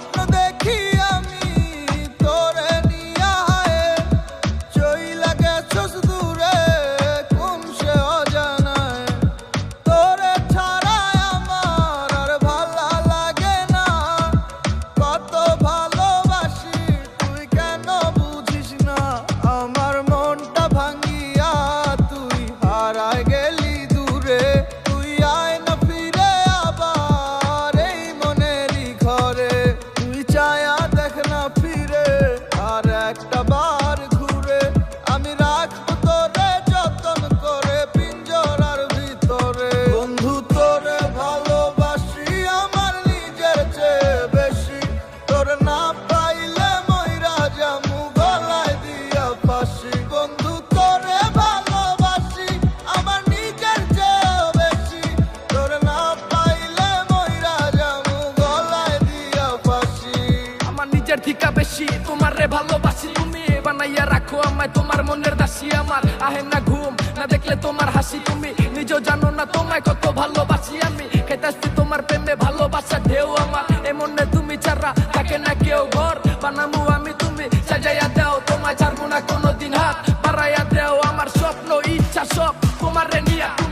স্বপ্ন দেখি আমি তোরে নিয়া চইলা গেছস সময় তোমার মনের দাসি আমার আহে না ঘুম। না দেখলে তোমার হাসি তুমি, নিজেও জানো না তোমায় কত ভালোবাসি আমি। খেতাসি তোমার প্রেমে, ভালোবাসা ঢেউ আমার। এ মনে তুমি ছাড়া থাকে না কেউ ঘর। বানামু আমি তুমি, সাজাইয়া দাও তোমায়, ছাড়বো না কোনোদিন হাত। বাড়াইয়া দাও আমার স্বপ্ন, ইচ্ছা সব তোমার নিয়া তুমি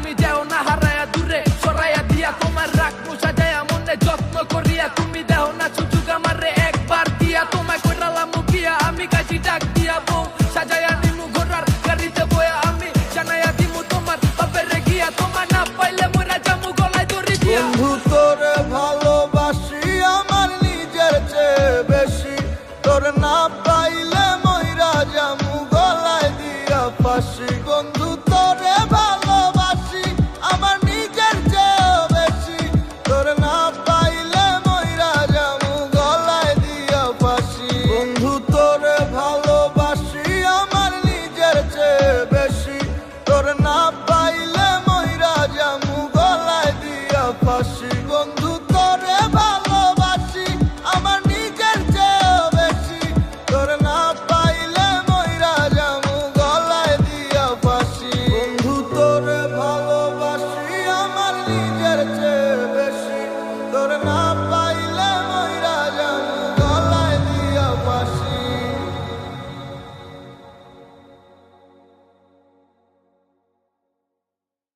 我是